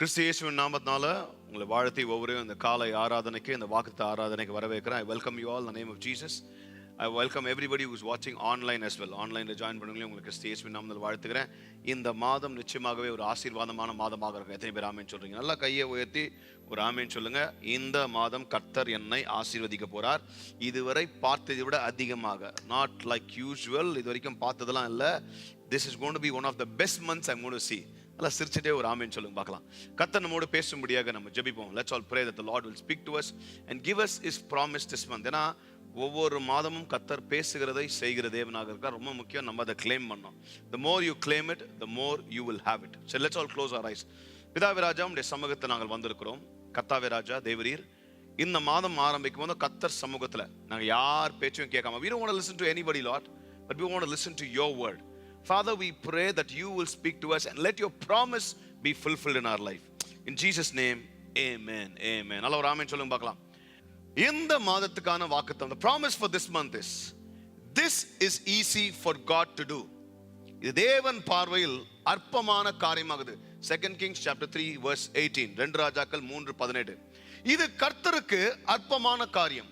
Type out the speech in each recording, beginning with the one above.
கிறிஸ்து இயேசுவின் நாமத்தினால உங்களை வாழ்த்தி ஒவ்வொரு இந்த காலை ஆராதனைக்கு இந்த வாக்குத்த ஆராதனைக்கு வரவேற்கிறேன். I welcome you all the name of Jesus I welcome everybody who's வாட்சிங் ஆன்லைன் அஸ் வெல் ஆன்லைனில் ஜாயின் பண்ணுங்களே உங்களுக்கு கிறிஸ்து இயேசுவின் நாமத்தில் வாழ்த்துக்கிறேன். இந்த மாதம் நிச்சயமாகவே ஒரு ஆசீர்வாதமான மாதமாக இருக்கும். எத்தனை பேர் ஆமேன்னு சொல்கிறீங்க நல்லா கையை உயர்த்தி ஒரு ஆமேன்னு சொல்லுங்க. இந்த மாதம் கர்த்தர் என்னை ஆசீர்வதிக்க போகிறார் இதுவரை பார்த்ததை விட அதிகமாக நாட் லைக் யூஸ்வல் இது வரைக்கும் பார்த்ததெல்லாம் இல்லை. This is gonna be one of the best months I gonna நல்லா சிரிச்சுட்டே ஒரு ஆமேன்னு சொல்லுங்க பார்க்கலாம். கத்த நம்மோடு பேசும்படியாக நம்ம ஜெபிப்போம். Let's all pray that Lord will speak to us and give us is promise this month ஏன்னா ஒவ்வொரு மாதமும் கத்தர் பேசுகிறதை செய்கிற தேவனாக இருக்கா ரொம்ப முக்கியம் நம்ம அதை கிளைம் பண்ணோம் the more you claim it the more you will have it சரி let's all close our eyes பிதாவிராஜா உடைய சமூகத்தை நாங்கள் வந்திருக்கிறோம். கத்தாவிராஜா தேவரீர் இந்த மாதம் ஆரம்பிக்கும் போது கத்தர் சமூகத்தில் நாங்கள் யார் பேச்சையும் கேட்காம we don't want to anybody Lord but lord but we want your listen Father, we pray that you will speak to us and let your promise be fulfilled in our life. In Jesus' name, amen. Amen. நல்ல ஒரு ஆமென் சொல்லுங்க பார்க்கலாம் இந்த மாதத்துக்கான வாக்குத்தம் the promise for this month is this is easy for God to do இது தேவன் பார்வையில் அற்பமான காரியமாகுது second Kings chapter three verse eighteen ரெண்டு ராஜாக்கள் மூன்று பதினெட்டு இது கர்த்தருக்கு அற்பமான காரியம்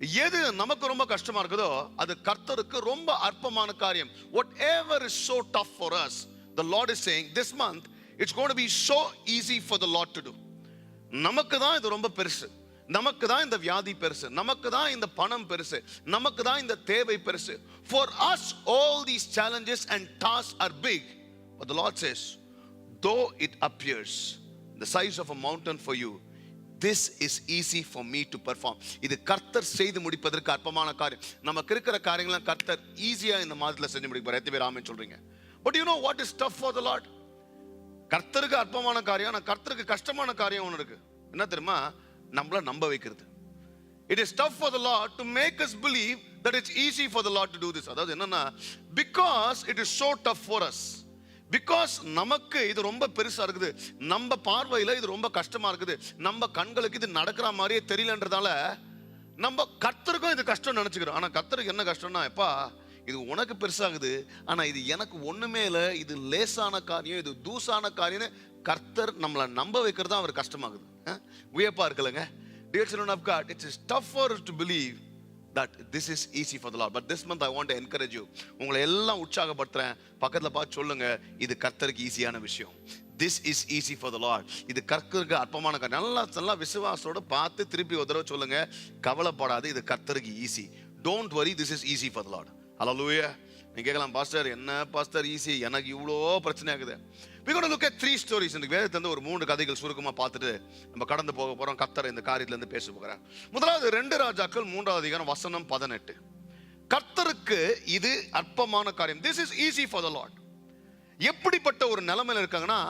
எது நமக்கு ரொம்ப கஷ்டமா இருக்குதோ அது கர்த்தருக்கு ரொம்ப அற்பமான காரியம். Whatever is so tough for us the Lord is saying this month it's gonna be so easy for the Lord to do நமக்கு தான் இது ரொம்ப பெருசு. நமக்கு தான் இந்த வியாதி பெருசு. நமக்கு தான் இந்த பணம் பெருசு. நமக்கு தான் இந்த தேவை பெருசு. For us all these challenges and task are big the Lord says though it appears the size of a mountain for you this is easy for me to perform இது கர்த்தர் செய்து முடிப்பதற்கு அற்பமான காரியம். நமக்கு இருக்கிற காரியங்களாம் கர்த்தர் ஈஸியாக இந்த மாதத்தில் செஞ்சு முடிப்பார் எத்தனை பேர் ஆமென் சொல்கிறீங்க but you know what is tough for the Lord கர்த்தருக்கு அற்பமான காரியம் ஆனால் கர்த்தருக்கு கஷ்டமான காரியம் ஒன்று இருக்குது என்ன தெரியுமா? நம்மளை நம்ப வைக்கிறது. It is tough for the Lord to make us believe that it's easy for the Lord to do this அதாவது என்னன்னா because it is so tough for us because நமக்கு இது ரொம்ப பெருசா இருக்குது. நம்ம பார்வையில இது ரொம்ப கஷ்டமா இருக்குது. நம்ம கண்களுக்கு இது நடக்கிற மாதிரியே தெரியலன்றதால நம்ம கத்தருக்கும் இது கஷ்டம் நினைச்சுக்கிறோம். ஆனா கத்தருக்கு என்ன கஷ்டம்னா எப்பா இது உனக்கு பெருசாகுது. ஆனா இது எனக்கு ஒண்ணுமே இல்லை. இது லேசான காரியம் இது தூசான காரியம்னு கர்த்தர் நம்மளை நம்ப வைக்கிறது தான் அவர் கஷ்டமாகுது. அஹ்? வியப்பா இருக்குல்லங்க. Dear children of God, it's tough for to believe that this is easy for the for but this month I want encourage you உங்களை எல்லாம் உற்சாகப்படுத்துறேன். பக்கத்தில் பார்த்து சொல்லுங்க. இது கர்த்தருக்கு ஈஸியான விஷயம். This is easy for the Lord இது கர்த்தருக்கு அற்பமான காரியம். நல்லா நல்லா விசுவாசத்தோட பார்த்து திருப்பி ஒரு தடவை சொல்லுங்க. கவலைப்படாது இது கர்த்தருக்கு easy don't worry this is easy for the Lord லூயா நீங்கள் கேட்கலாம் பாஸ்டர் என்ன பாஸ்டர் ஈஸி எனக்கு இவ்வளோ பிரச்சனை ஆகுது we going to look at three stories. இந்த ஒரு மூன்று கதைகள் சுருக்கமாக பார்த்துட்டு நம்ம கடந்து போக போகிறோம் கத்தர் இந்த காரியத்திலேருந்து பேச போகிறார். முதலாவது ரெண்டு ராஜாக்கள் மூன்றாவது அதிகாரம் வசனம் பதினெட்டு. கர்த்தருக்கு இது அற்பமான காரியம். This is easy for the Lord எப்படிப்பட்ட ஒரு நிலைமையில் இருக்காங்கன்னா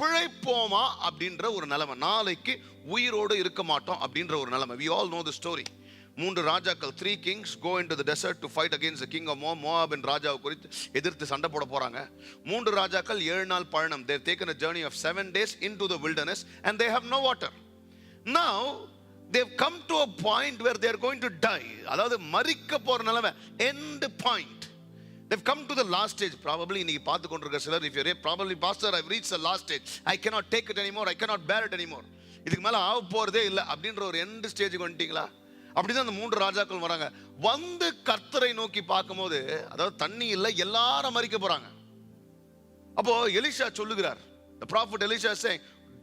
பிழைப்போமா அப்படின்ற ஒரு நிலைமை. நாளைக்கு உயிரோடு இருக்க மாட்டோம் அப்படின்ற ஒரு நிலைமை. We all know the story மூன்று ராஜாக்கள் three kings go into desert to fight against king of மோ மோஹாபின் ராஜாவை குறித்து எதிர்த்து சண்டை போட போகிறாங்க மூன்று ராஜாக்கள் ஏழு நாள் பயணம். They're taken a journey of seven days into the wilderness and they have no water now they've come to a point where they're going to die அதாவது மறிக்க போற நிலவை end point They've come to the last stage. இன்னைக்கு பார்த்து கொண்டிருக்க சிலர் if you're probably pastor I reach the last stage I cannot take it anymore I cannot bear it anymore இதுக்கு மேலே ஆக போகிறதே இல்லை. அப்படின்ற ஒரு எண்ட் ஸ்டேஜுக்கு வந்துட்டீங்களா? அப்படிதான் அந்த மூன்று ராஜாக்கள் வராங்க. வந்து கர்த்தரை நோக்கி பார்க்கும்போது அதாவது தண்ணி இல்லை எல்லாரும் மறிக்க போறாங்க. அப்போ எலிஷா சொல்லுகிறார் the prophet Elisha say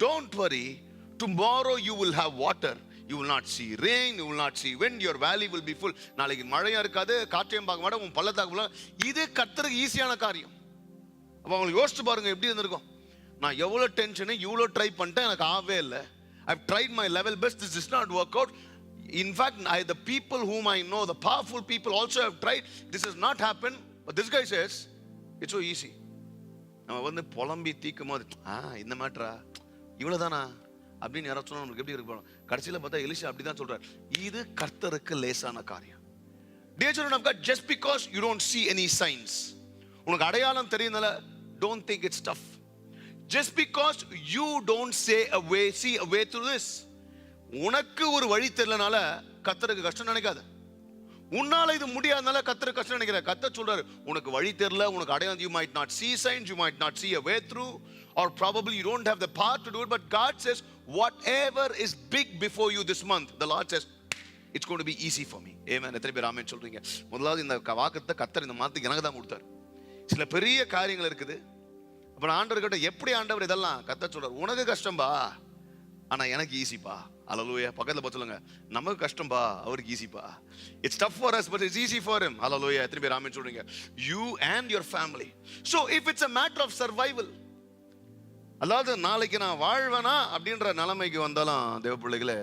don't worry tomorrow you will have water you will not see rain you will not see when your valley will be full நாளைக்கு மழையா இருக்காது காற்றையும் பார்க்க மாட்டோம் உன் பள்ளத்தாக்கு இது கர்த்தருக்கு ஈஸியான காரியம். அப்போ அவங்களுக்கு யோசிச்சு பாருங்க எப்படி இருந்திருக்கும். நான் எவ்வளோ டென்ஷனு இவ்வளோ ட்ரை பண்ணிட்டேன் எனக்கு ஆகவே இல்லை. I tried my level best this is not work out In fact, I, the people whom I know, the powerful people also have tried. This has not happened. But this guy says, it's so easy. நம்ம வந்து புலம்பி தீக்கும் போது ஆ இந்த மாட்டரா இவ்வளோதானா அப்படின்னு யாராவது சொன்னால் நம்மளுக்கு எப்படி இருப்போம் கடைசியில் பார்த்தா எலிஷா அப்படி தான் சொல்கிறார் இது கர்த்தருக்கு லேசான காரியம் dear children of just because you don't see any signs உனக்கு அடையாளம் தெரியுதுனால don't think it's tough just because you don't say a way see a way through this உனக்கு ஒரு வழி தெரியலனால கத்தருக்கு கஷ்டம் நினைக்காத. உன்னால இது முடியாதனால கத்தர் கஷ்டம் நினைக்கிற. கத்த சொல்றாரு உனக்கு வழி தெரியல உனக்கு அடையாளம் you might not see signs you might not see a way through or probably you don't have the part to do but but God says, is big before you this month the the Lord it's it's going be easy for me me. Amen. எத்தனை பேர் ஆமென் சொல்றீங்க? முதலாவது இந்த வாக்கத்தை கத்தர் இந்த மாதத்துக்கு எனக்கு தான் கொடுத்தாரு. சில பெரிய காரியங்கள் இருக்குது. அப்புறம் ஆண்டவர்கிட்ட ஆண்டவர் கிட்ட எப்படி ஆண்டவர் இதெல்லாம்? கத்த சொல்றாரு உனக்கு கஷ்டம்பா ஆனா எனக்கு ஈஸிப்பா அலலூயா பக்கத்துல பார்த்து சொல்லுங்க. நமக்கு கஷ்டம்பா அவருக்கு ஈஸிப்பா it's tough for us but it's easy for him hallelujah எத்தனை பேர் ஆமென் சொல்றீங்க? You and your family so if it's a matter of survival அதாவது நாளைக்கு நான் வாழ்வேனா அப்படின்ற நிலைமைக்கு வந்தாலும் தேவ பிள்ளைகளே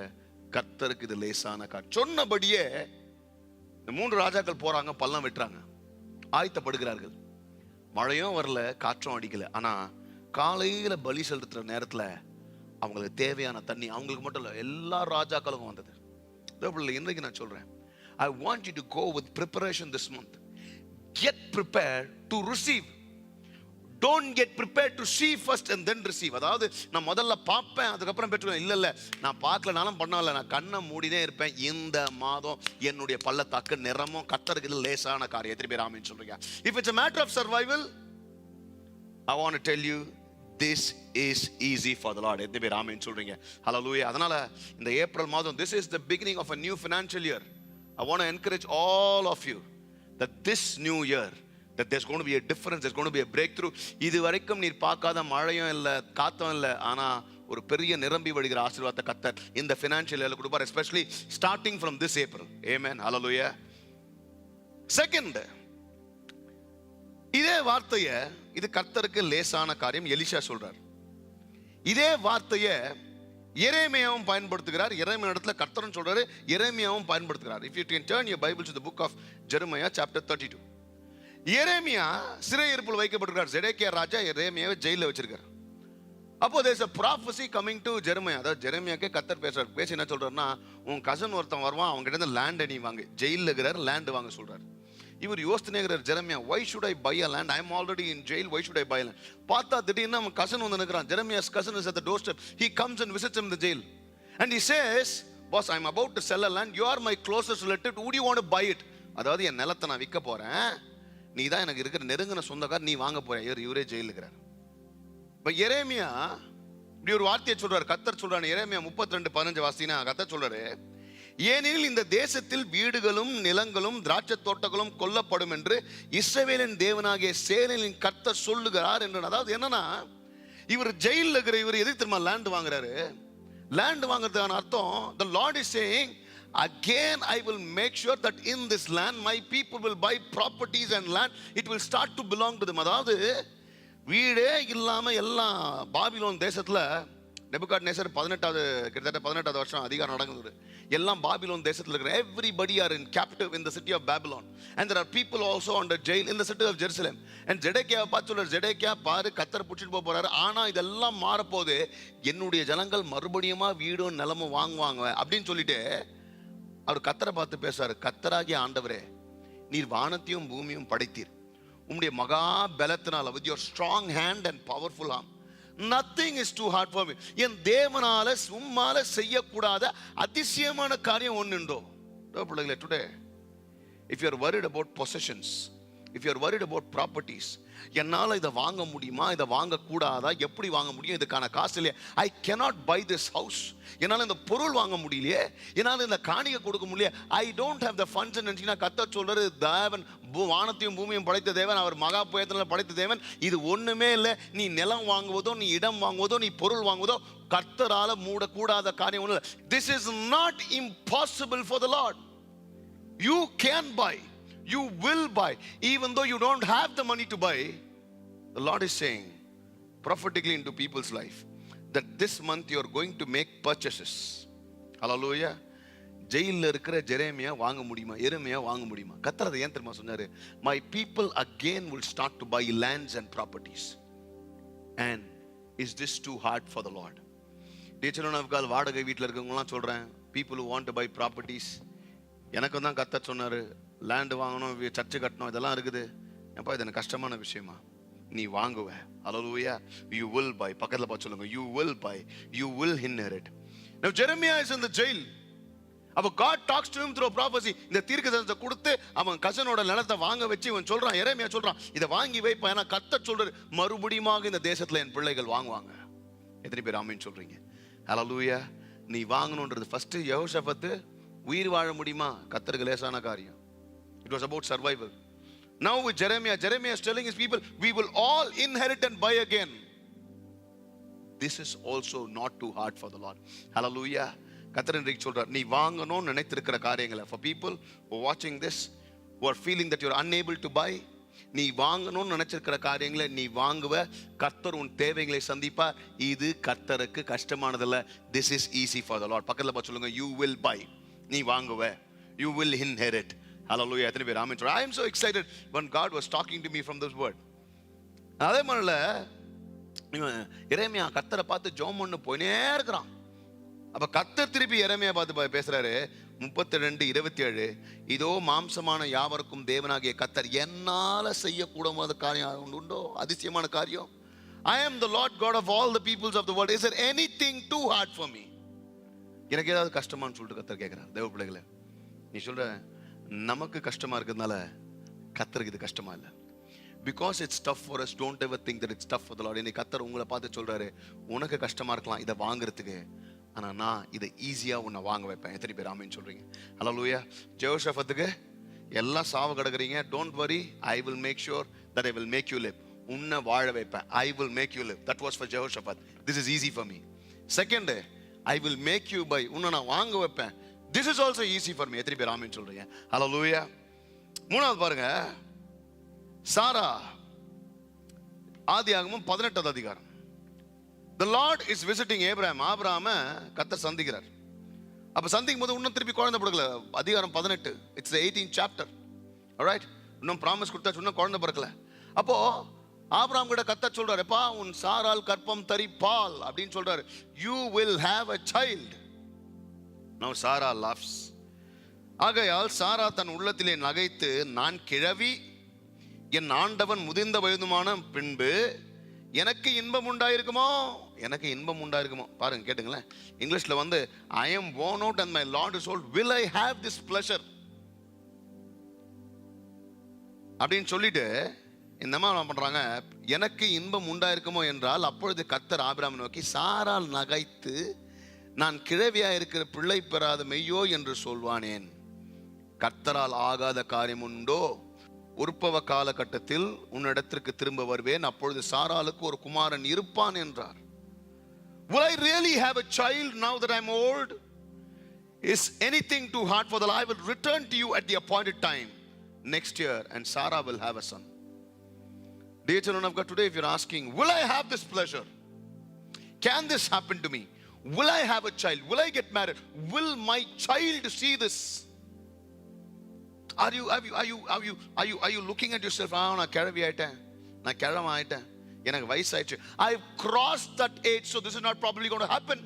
கத்தருக்கு இது லேசான காட். சொன்னபடியே இந்த மூன்று ராஜாக்கள் போறாங்க பள்ளம் வெட்டுறாங்க. ஆயத்தப்படுகிறார்கள். மழையும் வரல காற்றும் அடிக்கல. ஆனா காலையில பலி செலுத்துற நேரத்துல அவங்களுக்கு தேவையான தண்ணி அவங்களுக்கு மட்டும் இல்லை எல்லா ராஜாக்களுக்கும் வந்தது. தேவ இன்றைக்கு நான் சொல்கிறேன் I want you to go with preparation this month get prepare to receive don't get prepare to see first and then receive அதாவது நான் முதல்ல பார்ப்பேன் அதுக்கப்புறம் பெற்றுவேன் இல்லை இல்லை நான் பார்க்கலனாலும் பண்ணல நான் கண்ணை மூடினே இருப்பேன். இந்த மாதம் என்னுடைய பள்ளத்தாக்கு நிறமும் கத்தருக்கு லேசான காரியம். எத்தனை பேர் ஆமின்னு சொல்றீங்க? If it's matter of survival I want tell you this is easy for the Lord எத்தனை பேர் ஆமின்னு சொல்றீங்க? லூயா அதனால இந்த ஏப்ரல் மாதம் this is the beginning of a new financial year I want encourage all of you the this new year that there's going to be a difference there's going இது வரைக்கும் நீர் பார்க்காத மழையும் இல்லை காத்தும் இல்லை ஆனால் ஒரு பெரிய நிரம்பி வழிகிற ஆசீர்வாதத்தை கத்தர் இந்த ஃபினான்ஷியல் இயர்ல கொடுப்பார் especially starting from this April amen லூயா செகண்ட் இதே வார்த்தைய இது கர்த்தருக்கு லேசான காரியம் எலிஷா சொல்றார். இதே வார்த்தைய இறைமையாவும் பயன்படுத்துகிறார். எரேமியா இடத்துல கர்த்தரும் சொல்றாரு இறைமையாவும் பயன்படுத்துகிறார். If you can turn your Bible to book of Jeremiah chapter thirty two எரேமியா சிறையிருப்பில் வைக்கப்பட்டிருக்கார் ஜெடேக்கியா ராஜா எரேமியாவை ஜெயிலில் வச்சிருக்கார். அப்போ there's a prophecy coming to Jeremiah அதாவது ஜெரமியாக்கே கத்தர் பேசுறாரு. பேசி என்ன சொல்றாருன்னா உன் கசன் ஒருத்தன் வருவான் அவங்க கிட்ட இருந்து லேண்ட் நீ வாங்க. ஜெயிலில் இருக்கிறார் லேண்ட் வாங்க சொல்றாரு. இவர் யோசனைகிறார் Jeremiah why should I buy a land I am already in jail why should I buy land பார்த்தா திடீர்னு அவன் கசன் வந்து நிற்கிறான் Jeremiah's cousin is at the door step he comes and visits in the jail and he says boss I am about to sell a land you are my closest relative would you want to அதாவது என் நிலத்தை நான் விற்க போறேன். நீ தான் எனக்கு இருக்கிற நெருங்கின சொந்தக்கார் நீ வாங்க போற. இவர் இவரே ஜெயிலுக்கு இருக்கிறார். இப்போ எரேமியா இப்படி ஒரு வார்த்தையை சொல்றாரு. கத்தர் சொல்றாரு. எரேமியா முப்பத்தி ரெண்டு பதினஞ்சு வாசினா கத்தர் சொல்றாரு ஏனெனில் இந்த தேசத்தில் வீடுகளும் நிலங்களும் திராட்சை தோட்டங்களும் கொல்லப்படும் என்று இஸ்ரவேலின் தேவனாகிய சேனலின் கர்த்த சொல்லுகிறார் என்று அதாவது என்னன்னா இவர் ஜெயிலில் இருக்கிற இவர் எதுக்கு திரும்ப லேண்ட் வாங்குறாரு. லேண்ட் வாங்குறதுக்கான அர்த்தம் the Lord is saying again I will make sure that in this land my people will buy properties and land it will start to belong to அதாவது வீடே இல்லாமல் எல்லாம் பாபிலோன் தேசத்தில் நெபுகாட் நேசர் பதினெட்டாவது கிட்டத்தட்ட பதினெட்டாவது வருஷம் அதிகாரம் நடக்குது எல்லாம் பாபிலோன் தேசத்தில் இருக்கிற everybody are in captive in the city of Babylon and there are people also and jail in the city and jerusalem. Zedekiah பார்த்து சொல்ற ஜெடேக்கியா பாரு கத்தர் பிடிச்சிட்டு போக போறாரு. ஆனால் இதெல்லாம் மாறப்போது என்னுடைய ஜனங்கள் மறுபடியுமா வீடும் நிலமும் வாங்குவாங்க. அப்படின்னு சொல்லிட்டு அவர் கத்தரை பார்த்து பேசுவார். கத்தராகிய ஆண்டவரே நீர் வானத்தையும் பூமியும் படைத்தீர். உம்முடைய மகா பலத்தினால் with your strong hand and powerful arm nothing is too hard for me என் தேவனால சும்மால செய்யக்கூடாத அதிசயமான காரியம் ஒன்றுண்டோ பிள்ளைகளே today if you are worried about possessions if you're worried about properties என்னால் இதை வாங்க முடியுமா? இதை வாங்கக்கூடாதா? எப்படி வாங்க முடியும்? இதுக்கான காசு இல்லையா? I cannot buy this house என்னால் இந்த பொருள் வாங்க முடியலையே. என்னால் இந்த காணிக்கை கொடுக்க முடியல I don't have the funds நினச்சிங்கன்னா கத்த சொல்றது தேவன் வானத்தையும் பூமியும் படைத்த தேவன் அவர் மகா புயத்தினால் படைத்த தேவன். இது ஒன்றுமே இல்லை. நீ நிலம் வாங்குவதோ நீ இடம் வாங்குவதோ நீ பொருள் வாங்குவதோ கர்த்தரால மூடக்கூடாத காரியம் ஒன்று this is not impossible for the Lord you can buy you will buy. Even though you don't have the money to buy the lord is saying prophetically into people's life that this month you are going to make purchases. Hallelujah. ஜெயிலில் இருக்கிற Jeremiah வாங்க முடியுமா? எருமையா வாங்க முடியுமா? கத்துறது ஏன் தெரியுமா சொன்னாரு? My people again will start to buy lands and properties and is this too hard for the Lord teacher ஆஃப் கால் வாடகை வீட்டில் இருக்கவங்களாம் சொல்கிறேன் people want to buy properties எனக்கும் தான் கத்த சொன்னார். லேண்டு வாங்கணும் சர்ச்சு கட்டணும் இதெல்லாம் இருக்குது. ஏப்பா இது எனக்கு கஷ்டமான விஷயமா? நீ வாங்குவ. அலலூயா யூ வில் பை பக்கத்தில் பார்த்து சொல்லுங்க. You will buy you will inherit now Jeremiah is in jail jail. அப்ப God talks to through through a prophecy. இந்த தீர்க்கதரிசனத்தை கொடுத்து அவன் கசனோட நிலத்தை வாங்க வச்சு இவன் சொல்றான் இறைமையா சொல்றான் இதை வாங்கி வைப்பா ஏன்னா கத்த சொல்றாரு. மறுபடியுமாக இந்த தேசத்துல என் பிள்ளைகள் வாங்குவாங்க. எத்தனை பேர் ஆமீன் சொல்றீங்க? ஹalleluya நீ வாங்கணுன்றது ஃபர்ஸ்ட் யோசபத்து உயிர் வாழ முடியுமா? கத்தருக்கு லேசான காரியம். It was about survival. Now with Jeremiah, Jeremiah is telling his people, we will all inherit and buy again. This is also not too hard for the Lord. Hallelujah. கத்தர் இன்றைக்கு சொல்றார் நீ வாங்கணும்னு நினைத்திருக்கிற காரியங்களை for people who are watching this who are feeling that you unable to buy நீ வாங்கணும்னு நினைச்சிருக்கிற காரியங்களை நீ வாங்குவ கர்த்தர் உன் தேவைகளை சந்திப்பா இது கர்த்தருக்கு கஷ்டமானதில்ல this is easy for the Lord பக்கத்தில் பார்த்து சொல்லுங்க யூ வில் பை நீ வாங்குவ யூ வில் இன்ஹெரிட் Hallelujah. எத்தனை பேர்? Amen I am so excited on God was talking to me from this word அதே மாதிரில இறைமையா கத்தரை பார்த்து ஜோம் ஒன்று போயினே இருக்கிறான். அப்ப கத்தர் திருப்பி இறைமையா பார்த்து பா- பேசுறாரு முப்பத்தி ரெண்டு இருபத்தி ஏழு இதோ மாம்சமான யாவருக்கும் தேவனாகிய கத்தர் என்னால செய்யக்கூடாத காரியம். உண்டோ அதிசயமான காரியம். I am the Lord God of all the peoples of the world is anything too hard for me எனக்கு ஏதாவது கஷ்டமான்னு சொல்லிட்டு கத்தர் கேட்குறாரு தேவ பிள்ளைகளை நீ சொல்ற நமக்கு கஷ்டமா இருக்கிறதுனால கத்தருக்கு இது கஷ்டமா இல்லை. Because it's tough for us don't ever think that it's tough for the Lord இன்னைக்கு கத்தர் உங்களை பார்த்து சொல்றாரு உனக்கு கஷ்டமா இருக்கலாம் இதை வாங்குறதுக்கு. ஆனா நான் இதை ஈஸியா உன்னை வாங்க வைப்பேன். எத்தனை பேர் ஆமின்னு சொல்றீங்க. ஹலோ லூயா ஜெயோஷபத்துக்கு எல்லாம் சாவு கிடக்குறீங்க. Don't worry I will make sure that I will make you live உன்னை வாழ வைப்பேன். I will make you live that was for Jehoshaphat. This is easy for me second I will make you buy உன்னை நான் வாங்க வைப்பேன். This is also easy for me எத்தனை பேர் ஆமின்னு சொல்றீங்க? ஹலோ லூயா மூணாவது பாருங்க. சாரா ஆதியாகமம் பதினெட்டாவது அதிகாரம். The Lord is visiting Abram Abraham கத்தர் சந்திக்கிறார். அப்ப சந்திக்கும் போது இன்னும் திருப்பி குழந்தை பிறக்கல. அதிகாரம் பதினெட்டு. இட்ஸ் எயிட்டீன் சாப்டர் ரைட் இன்னும் ப்ராமிஸ் கொடுத்தாச்சு. இன்னும் குழந்தை பிறக்கல. அப்போ ஆப்ராம் கிட்ட கத்த சொல்றாரு உன் சாரால் கற்பம் தரி பால் அப்படின்னு சொல்றாரு. You will have a child now Sarah loves ஆகையால் சாரா தன் உள்ளத்திலே நகைத்து நான் கிழவி என் ஆண்டவன் முதிர்ந்த வயதுமான பின்பு எனக்கு இன்பம் உண்டாயிருக்குமோ? எனக்கு இன்பம் உண்டாயிருக்குமோ? பாருங்க கேட்டுங்களேன். இங்கிலீஷில் வந்து I am worn out and my lord is old. Will i have this அப்படின்னு சொல்லிட்டு இந்த அம்மா என்ன எனக்கு இன்பம் உண்டாயிருக்குமோ? என்றால் அப்பொழுது கத்தர் ஆபிராம் நோக்கி சாரால் நகைத்து நான் கிழவியா இருக்கிற பிள்ளை பெறாத மெய்யோ என்று சொல்வானேன் கர்த்தரால் ஆகாத காரியம் உண்டோ உற்பவ காலகட்டத்தில் உன்னிடத்திற்கு திரும்ப வருவேன் அப்பொழுது சாராளுக்கு ஒரு குமாரன் இருப்பான் என்றார் Will I really have a child now that I'm old? Is anything too hard for the Lord? I will return to you at the appointed time next year, and Sarah will have a son. Dear children of God, today, if you're asking, Will I have this pleasure? Can this happen to me? Will I have a child? Will I get married? Will my child see this? Are you, are you, are you, are you, are you, are you looking at yourself? Ah, நான் கிழவி ஆயிட்டேன் நான் கிழமை ஆயிட்டேன் எனக்கு வயசாயிடுச்சு I cross that age so this is not probably gonna happen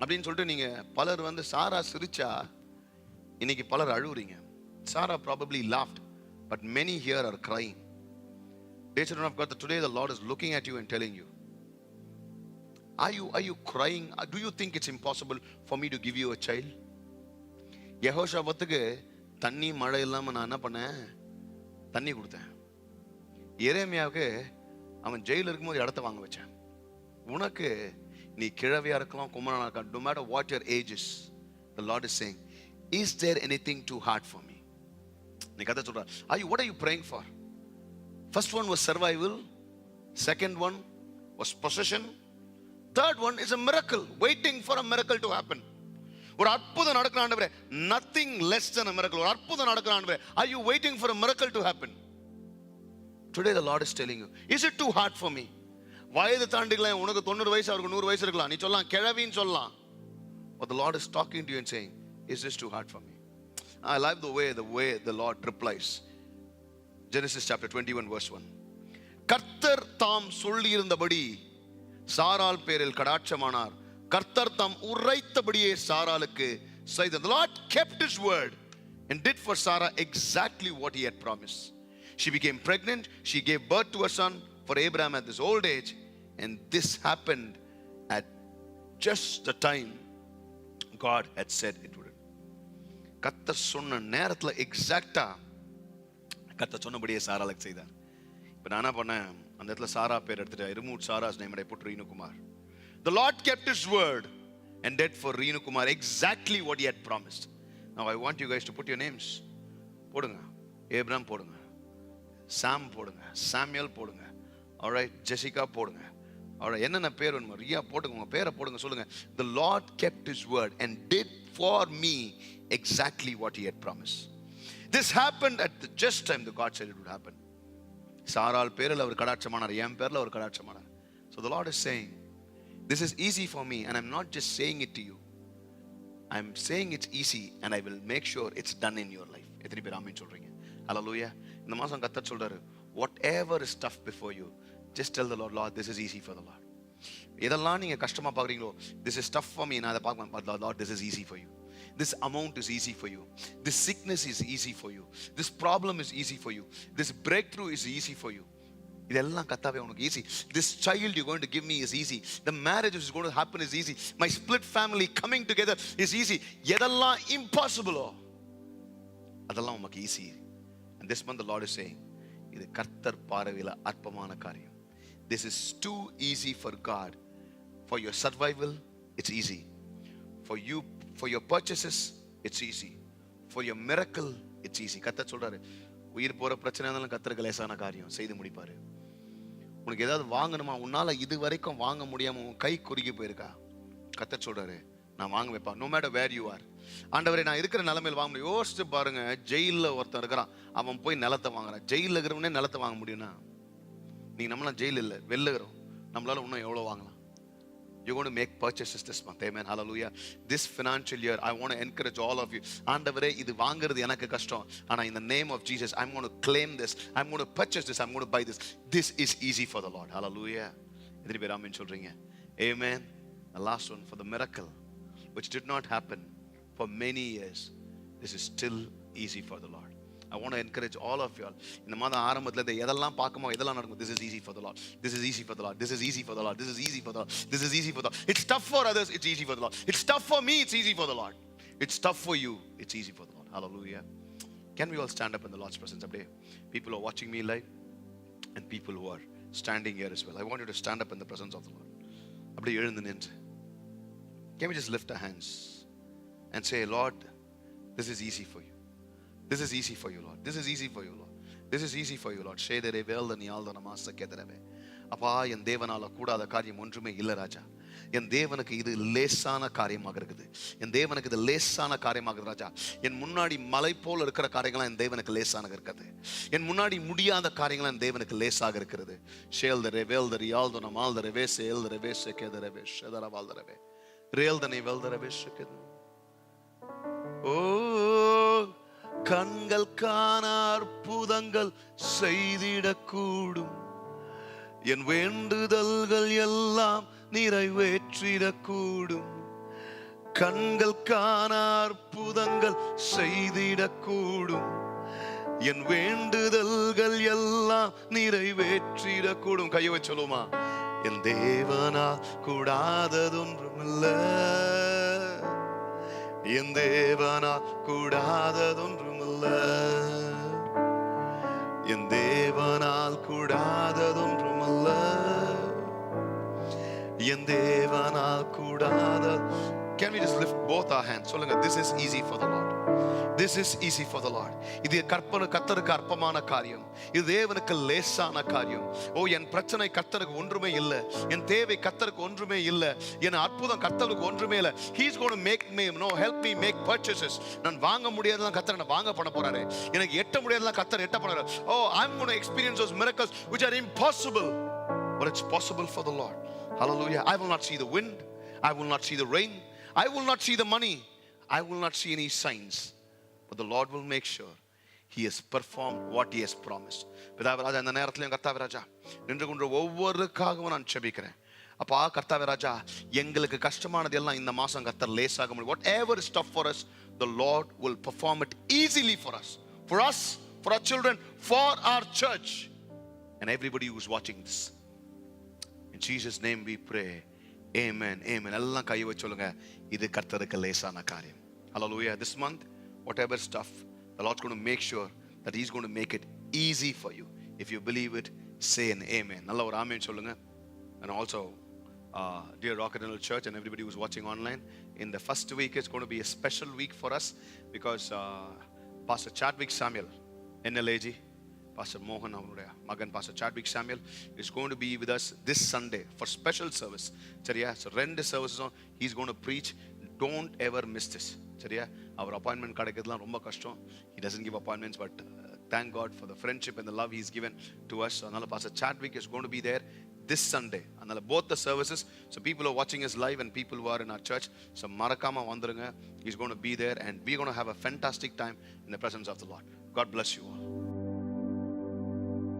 அப்படின்னு சொல்லிட்டு நீங்க பலர் வந்து சாரா சிரிச்சா இன்னைக்கு பலர் அழுவுறீங்க Sarah probably laughed but many here are crying Dear children of God, today the Lord is looking at you and telling you, Are you, are you crying? Do you think it's impossible for me to give you a child? யகோஷாபத்துக்கு தண்ணி மழை இல்லாமல் நான் என்ன பண்ணேன் தண்ணி கொடுத்தேன் எரேமியாவுக்கு அவன் ஜெயிலில் இருக்கும்போது இடத்த வாங்க வச்சேன் உனக்கு நீ கிழவியாக இருக்கலாம் குமரனாக இருக்கலாம் no matter what your ages the Lord is saying is there anything too hard for me நீ கதை சொல்கிறார் I what are you praying for first one was survival second one was possession possession third one is a miracle waiting for a miracle to happen ஒரு அற்புதம் நடக்கிற ஆண்டவரே nothing less than a miracle ஒரு அற்புதம் நடக்கிற ஆண்டவரே are you waiting for a miracle to happen today the Lord is telling you is it too hard for me வயது தாண்டிக்கலாம் உனக்கு தொண்ணூறு வயசு அவருக்கு நூறு வயசு இருக்கலாம் நீ சொல்லலாம் கிழவின்னு சொல்லலாம் But the Lord is talking to you and saying, Is this too hard for me? I like the way the way the Lord replies. Genesis chapter 21, verse 1. கர்த்தர் தாம் சொல்லியிருந்தபடி சாரால் பேரில் கடாட்சமானார் கர்த்தர் தாம் உரைத்தபடியே சாராளுக்கு செய்த the Lord kept his word and did for Sarah exactly what he had promised. She became pregnant, she gave birth to a son for Abraham at this old age, and this happened at just the time God had said it would. கத்தர் சொன்ன நேரத்துல எக்ஸாக்டா கத்தர் சொன்னபடியே சாராளுக்கு செய்தார் இப்போ நான் என்ன பண்ணேன் அந்த இடத்துல சாரா பேர் எடுத்துட்டு remove Sarah's name put Renukumar the Lord kept his word and did for Renukumar exactly what had promised now I want you guys to put your names போடுங்க ஏப்ராம் போடுங்க சாம் போடுங்க சாமியல் போடுங்க ஆல்ரைட் ஜெசிகா போடுங்க அவரை என்னென்ன பேர் வேணுமோ ரியா போட்டுங்க உங்கள் பேரை போடுங்க சொல்லுங்கள் the Lord kept his word and did for me exactly what he had promised this happen at the just time the God said it would happen சாரால் பேரில் அவர் கடாட்சமானார் என் பேரில் அவர் கடாட்சமானார். So the Lord is saying this is easy for me and I'm not just saying it to you I am saying it's easy and I will make sure it's done in your life எத்தனை பேர் ஆமின்னு சொல்கிறீங்க hello லூயா இந்த மாதம் கத்த சொல்கிறாரு whatever is tough before you just tell the Lord Lord this is easy for the Lord எதெல்லாம் நீங்கள் கஷ்டமாக பார்க்குறீங்களோ this is tough for me நான் அதை பார்க்க Lord this is easy for you this amount is easy for you. This sickness is easy for you. This problem is easy for you. This breakthrough is easy for you. இதெல்லாம் கத்தாவே உனக்கு easy this child you going to give me is easy the marriage is going to happen is easy my split family coming together is easy எதெல்லாம் இம்பாசிபிளோ அதெல்லாம் உமக்கு easy and this month Lord is saying இது கர்த்தர் பார்வையில் அற்பமான காரியம் this is too easy for God for your survival it's easy for you for your purchases it's easy for your miracle it's easy கத்த சொல்றாரு உயிர் போற பிரச்சனை இருந்தாலும் கத்தருக்கு லேசான காரியம் செய்து முடிப்பாரு. உனக்கு ஏதாவது வாங்கணுமா? உன்னால இது வரைக்கும் வாங்க முடியாம உன் கை குறுகி போயிருக்கா? கத்த சொல்றாரு நான் வாங்க வைப்பேன் no matter where you are ஆண்டவரை நான் இருக்கிற நிலைமையில் வாங்க முடியும். யோசிச்சு பாருங்க ஜெயிலில் ஒருத்தன் இருக்கிறான் அவன் போய் நிலத்தை வாங்குறான். ஜெயிலில் இருக்கிறவனே நிலத்தை வாங்க முடியும்னா? நீ நம்மளாம் ஜெயில் இல்லை வெளில இருக்கிறோம். நம்மளால இன்னும் எவ்வளோ வாங்கலாம்? You're going to make purchases this month. Amen. Hallelujah. This financial year, I want to encourage all of you. ஆண்டவரே இது வாங்குறது எனக்கு கஷ்டம் ஆனா in the name of Jesus, I'm going to claim this. I'm going to purchase this. I'm going to buy this. This is easy for the Lord. Hallelujah. எத்தனை பேர் ஆமென் சொல்றீங்க Amen. The last one for the miracle, which did not happen for many years. This is still easy for the Lord. I want to encourage all of you all. இந்த மாதம் ஆரம்பத்தில் இந்த எதெல்லாம் பார்க்குமோ எதெல்லாம் நடக்கும் this is easy for the Lord. This is easy for the Lord. This is easy for the Lord. This is easy for the Lord. This is easy for the Lord. It's tough for others. It's easy for the Lord. It's tough for me. It's easy for the Lord. It's tough for you. It's easy for the Lord. Hallelujah. Can we all stand up in the Lord's presence today? People who are watching me live and people who are standing here as well. I want you to stand up in the presence of the Lord. அப்படியே எழுந்து நின்று Can we just lift our hands and say, Lord, this is easy for you. This is easy for you, Lord. This is easy for you, Lord. This is easy for you, Lord. ஷேதரே வேல்தனி ஆல்தன மாச கெதரவே. அப்பா என் தேவனால கூடாத காரியம் ஒன்றுமே இல்லை ராஜா. என் தேவனுக்கு இது லேசான காரியமாக இருக்குது. என் தேவனுக்கு இது லேசான காரியமாக இருக்குது ராஜா. என் முன்னாடி மலை போல் இருக்கிற காரியங்களாம் என் தேவனுக்கு லேசானது இருக்குது. என் முன்னாடி முடியாத காரியங்களாம் என் தேவனுக்கு லேசாக இருக்கிறது ஷேல்தரே வேல்தரி ஆல்தன மால்தரவே சேல்தரவே ரேல் தனை வேல் ரேல்தனை வெல்தரவே செகேதரவே ஓ கண்கள் காண அற்புதங்கள் செய்திடக்கூடும். என் வேண்டுதல்கள் எல்லாம் நிறைவேற்றிடக்கூடும். கண்கள் காண அற்புதங்கள் செய்திடக்கூடும். என் வேண்டுதல்கள் எல்லாம் நிறைவேற்றிடக்கூடும். கையை வச்சு சொல்லுமா என் தேவனா கூடாததொன்றும் கூடாததொன்றுமில்ல. என் தேவனா கூடாததொன்றும் அல்ல என் தேவனால் கூடாததொன்றும் அல்ல என் தேவனால் கூடாத Can we just lift both our hands? சொல்லுங்க this is easy for the Lord. This is easy for the Lord இது கற்பனை கத்தருக்கு அற்பமான காரியம். இது தேவனுக்கு லேசான காரியம். ஓ என் பிரச்சனை கத்தருக்கு ஒன்றுமே இல்லை. என் தேவை கத்தருக்கு ஒன்றுமே இல்லை. என் அற்புதம் கத்தருக்கு ஒன்றுமே இல்லை. He's gonna make me no help me make purchases நான் வாங்க முடியாதெல்லாம் கத்தர் நான் வாங்க பண்ண போறாரு. எனக்கு எட்ட முடியாதெல்லாம் கத்தர் எட்ட போறாரு. ஓ I am gonna experience those miracles which are impossible but it's possible for the Lord hallelujah. I will not see the wind. I will not see the rain. I will not see the money. I will not see any signs. But the Lord will make sure he has performed what he has promised. பிதாவராஜா இந்த நேரத்திலையும் கர்த்தாவராஜா நின்று கொண்டு ஒவ்வொருக்காகவும் நான் செபிக்கிறேன் அப்பா கர்த்தாவே ராஜா எங்களுக்கு கஷ்டமானது எல்லாம் இந்த மாதம் கர்த்தர் லேசாக முடியும் whatever is tough for us the Lord will perform it easily for us for us for our children for our church and everybody who's வாட்சிங் this in Jesus name we pray amen amen எல்லாம் கை வச்சு சொல்லுங்க. இது கர்த்தருக்கு லேசான காரியம். Hallelujah this month whatever stuff, the Lord's going to make sure that He's going to make it easy for you. If you believe it, say an amen. நல்ல ஒரு ஆமேன் சொல்லுங்க. And also, uh, dear Rocket Hill Church and everybody who's watching online, in the first week, it's going to be a special week for us because uh, Pastor Chadwick Samuel, NLAG, Pastor Mohan, அவருடைய மகன் Pastor Chadwick Samuel, is going to be with us this Sunday for special service. சரியா? So ரெண்டு services he's going to preach. Don't ever miss this. சரியா? அவர் appointment கிடைக்கிறதுலாம் ரொம்ப கஷ்டம். He doesn't give appointments, but uh, thank God for the friendship and the love he's given to us. So அதனால Pastor Chadwick is going to be there this Sunday. அதனால both the services. So people are watching us live and people who are in our church. So மறக்காம வந்துருங்க. He's going to be there and we're going to have a fantastic time in the presence of the Lord. God bless you all.